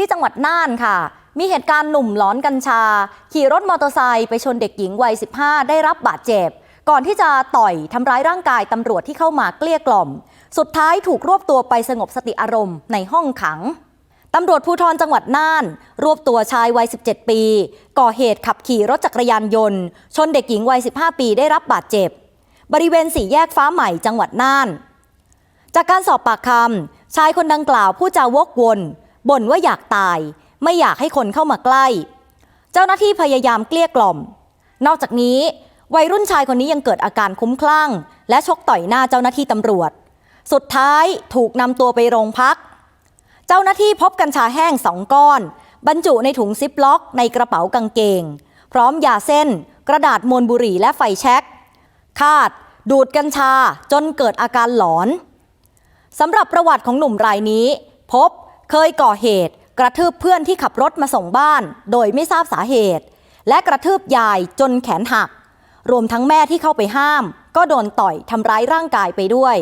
ที่จังหวัดน่านค่ะ มีเหตุการณ์หนุ่มหลอนกัญชา ขี่รถมอเตอร์ไซค์ไปชนเด็กหญิงวัย 15 ได้รับบาดเจ็บ ก่อนที่จะต่อยทำร้ายร่างกายตำรวจที่เข้ามาเกลี้ยกล่อม สุดท้ายถูกรวบตัวไปสงบสติอารมณ์ในห้องขังตำรวจภูธรจังหวัดน่าน รวบตัวชายวัย 17 ปี ก่อเหตุขับขี่รถจักรยานยนต์ ชนเด็กหญิงวัย 15 ปีได้รับบาดเจ็บ บริเวณสี่แยกฟ้าใหม่จังหวัดน่าน จากการสอบปากคำชายคนดังกล่าวผู้จาวกวน บ่นว่าอยากตาย ไม่อยากให้คนเข้ามาใกล้ เจ้าหน้าที่พยายามเกลี้ยกล่อม นอกจากนี้ วัยรุ่นชายคนนี้ยังเกิดอาการคุ้มคลั่ง และชกต่อยหน้าเจ้าหน้าที่ตำรวจ สุดท้ายถูกนำตัวไปโรงพัก เจ้าหน้าที่พบกัญชาแห้งสองก้อน บรรจุในถุงซิปล็อก ในกระเป๋ากางเกง พร้อมยาเส้น กระดาษมวลบุหรี่และไฟแช็กคาด ดูดกัญชาจนเกิดอาการหลอนสำหรับประวัติของหนุ่มรายนี้ พบ เคยก่อเหตุ กระทืบเพื่อนที่ขับรถมาส่งบ้าน โดยไม่ทราบสาเหตุ และกระทืบยายจนแขนหัก รวมทั้งแม่ที่เข้าไปห้าม ก็โดนต่อยทำร้ายร่างกายไปด้วย